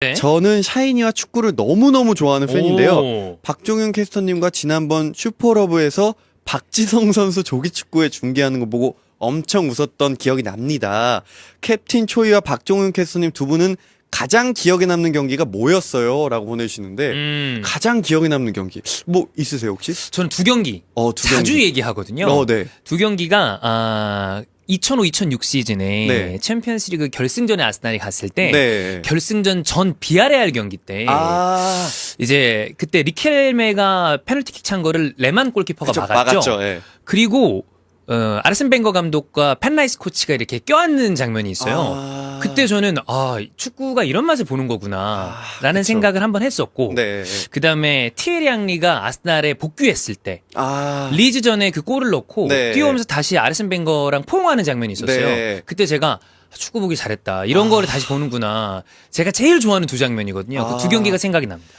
네. 저는 샤이니와 축구를 너무너무 좋아하는 팬인데요. 오. 박종윤 캐스터님과 지난번 슈퍼러브에서 박지성 선수 조기 축구에 중계하는 거 보고 엄청 웃었던 기억이 납니다. 캡틴 초이와 박종윤 캐스터님 두 분은 가장 기억에 남는 경기가 뭐였어요? 라고 보내주시는데 음. 가장 기억에 남는 경기 뭐 있으세요 혹시? 저는 두 경기 어, 두 자주 경기. 얘기하거든요. 어, 네. 두 경기가 아 2005-2006 시즌에 네. 챔피언스리그 결승전에 아스날이 갔을 때 네. 결승전 전 비아레알 경기 때 아, 이제 그때 리켈메가 페널티킥 찬 거를 레만 골키퍼가 그쵸, 막았죠. 막았죠. 예. 그리고 어, 아르센 벵거 감독과 펜라이스 코치가 이렇게 껴안는 장면이 있어요. 아. 그때 저는 아 축구가 이런 맛을 보는 거구나라는 아. 생각을 한번 했었고 네. 그 다음에 티에리 앙리가 아스날에 복귀했을 때 아. 리즈 전에 그 골을 넣고 네. 뛰어오면서 다시 아르센 벵거랑 포옹하는 장면이 있었어요. 네. 그때 제가 축구 보기 잘했다. 이런 거를 다시 보는구나. 제가 제일 좋아하는 두 장면이거든요. 그두 아. 경기가 생각이 납니다.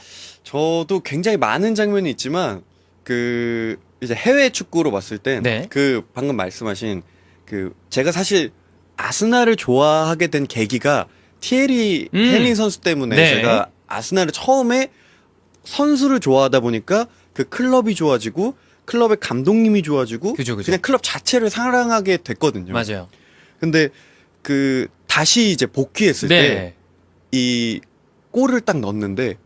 저도 굉장히 많은 장면이 있지만 그 이제 해외 축구로 봤을 땐 네. 그 방금 말씀하신 그 제가 사실 아스날을 좋아하게 된 계기가 티에리 음. 헨리 선수 때문에 네. 제가 아스날을 처음에 선수를 좋아하다 보니까 그 클럽이 좋아지고 클럽의 감독님이 좋아지고 그죠, 그죠. 냥 클럽 자체를 사랑하게 됐거든요. 맞아요. 근데 그 다시 이제 복귀했을 때 네. 이 골을 딱 넣었는데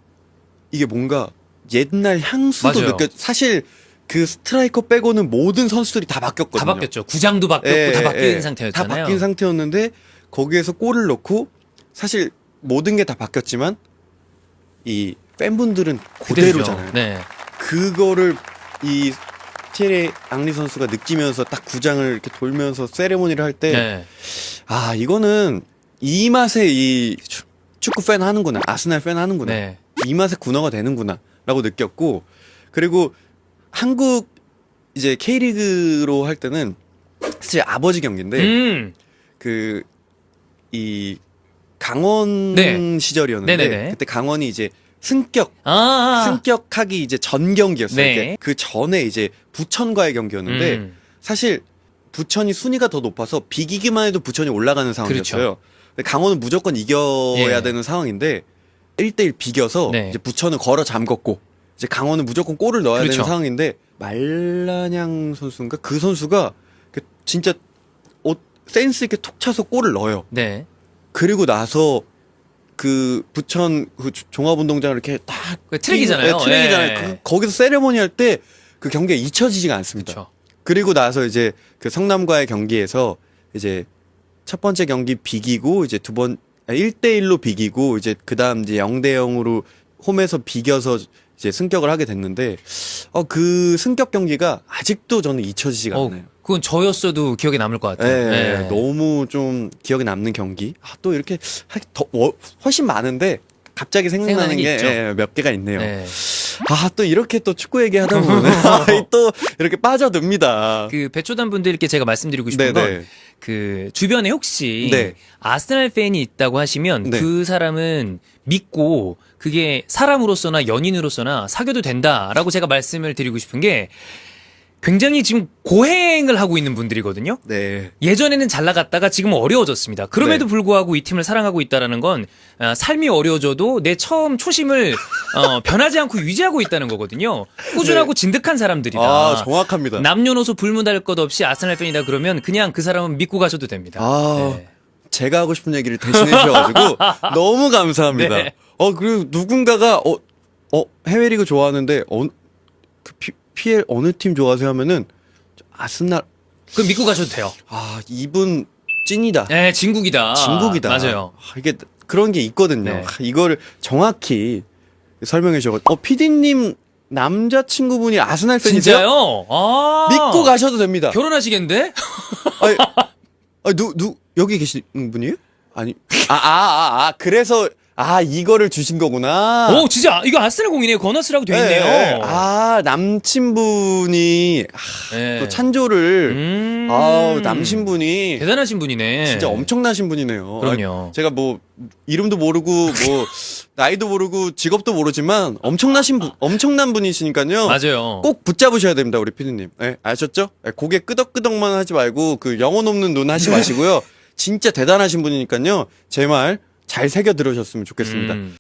이게 뭔가 옛날 향수도 맞아요. 느껴 사실 그 스트라이커 빼고는 모든 선수들이 다 바뀌었거든요. 다 바뀌었죠. 구장도 바뀌었고 예, 다 예, 바뀐 예. 상태였잖아요. 다 바뀐 상태였는데 거기에서 골을 넣고 사실 모든 게 다 바뀌었지만 이 팬분들은 그대로죠. 그대로잖아요. 네. 그거를 이 티에리 앙리 선수가 느끼면서 딱 구장을 이렇게 돌면서 세레모니를 할때 네. 아 이거는 이 맛에 이 축구 팬 하는구나 아스날 팬 하는구나 네. 이 맛에 군어가 되는구나라고 느꼈고 그리고 한국 이제 K리그로 할 때는 사실 아버지 경기인데 음. 그이 강원 네. 시절이었는데 네네네. 그때 강원이 이제 승격 아. 승격하기 이제 전 경기였어요. 네. 이게 그 전에 이제 부천과의 경기였는데 음. 사실 부천이 순위가 더 높아서 비기기만 해도 부천이 올라가는 상황이었어요. 근데 강원은 무조건 이겨야 그렇죠. 예. 되는 상황인데 1대1 비겨서 네. 이제 부천은 걸어 잠궜고 이제 강원은 무조건 골을 넣어야 그렇죠. 되는 상황인데 말라냥 선수인가 그 선수가 그 진짜 어, 센스 있게 톡 차서 골을 넣어요. 네. 그리고 나서 그 부천 그 종합운동장을 이렇게 딱 그 트랙이잖아요. 네, 트랙이잖아요. 예. 그, 거기서 세레모니 할 때 그 경기가 잊혀지지가 않습니다. 그렇죠. 그리고 나서 이제 그 성남과의 경기에서 이제 첫 번째 경기 비기고 이제 두번 1대1로 비기고 이제 그다음 이제 0대 0으로 홈에서 비겨서 이제 승격을 하게 됐는데 어 그 승격 경기가 아직도 저는 잊혀지지가 어, 않아요. 그건 저였어도 기억에 남을 것 예, 같아요. 예, 네. 너무 좀 기억에 남는 경기. 아, 또 이렇게 하- 더 워- 훨씬 많은데 갑자기 생각나는 생각나는 게게 있죠. 몇 개가 있네요. 네. 아, 또 이렇게 또 축구 얘기하다 보면 또 이렇게 빠져듭니다. 그 배초단 분들께 제가 말씀드리고 싶은 건 네네. 그 주변에 혹시 네. 아스날 팬이 있다고 하시면 네. 그 사람은 믿고 그게 사람으로서나 연인으로서나 사귀어도 된다라고 제가 말씀을 드리고 싶은 게 굉장히 지금 고행을 하고 있는 분들이거든요. 네. 예전에는 잘 나갔다가 지금은 어려워졌습니다. 그럼에도 네. 불구하고 이 팀을 사랑하고 있다라는 건 아, 삶이 어려워져도 내 처음 초심을 어, 변하지 않고 유지하고 있다는 거거든요. 꾸준하고 진득한 사람들이다. 네. 아, 정확합니다. 남녀노소 불문할 것 없이 아스날 팬이다 그러면 그냥 그 사람은 믿고 가셔도 됩니다. 아, 네. 제가 하고 싶은 얘기를 대신해 주셔가지고 너무 감사합니다. 네. 어, 그리고 누군가가 어, 어, 해외리그 좋아하는데 어, 그 PL 어느 팀 좋아하세요 하면은 아스날 그럼 믿고 가셔도 돼요. 아, 이분 찐이다. 네, 진국이다. 진국이다. 맞아요. 아, 이게 그런 게 있거든요. 네. 아, 이거를 정확히 설명해 주셔서 어 PD님 남자친구분이 아스날 팬이세요? 진짜요? 아. 믿고 가셔도 됩니다. 결혼하시겠는데? 아니, 아니, 누, 누, 여기 계시는 분이에요? 아니, 아, 아, 아, 아, 그래서, 아, 이거를 주신 거구나. 오, 진짜 이거 아스날 공이네요. 건너스라고 돼 있네요. 예, 예. 아, 남친분이, 아, 네. 또 찬조를, 음. 아우, 남친분이, 대단하신 분이네. 진짜 엄청나신 분이네요. 그럼요. 아, 제가 뭐, 이름도 모르고, 뭐, 나이도 모르고, 직업도 모르지만, 엄청나신 분, 엄청난 분이시니까요. 맞아요. 꼭 붙잡으셔야 됩니다, 우리 피디님. 예, 아셨죠? 예, 고개 끄덕끄덕만 하지 말고 그 영혼 없는 눈 하지 마시고요. 진짜 대단하신 분이니까요. 제 말 잘 새겨 들으셨으면 좋겠습니다. 음.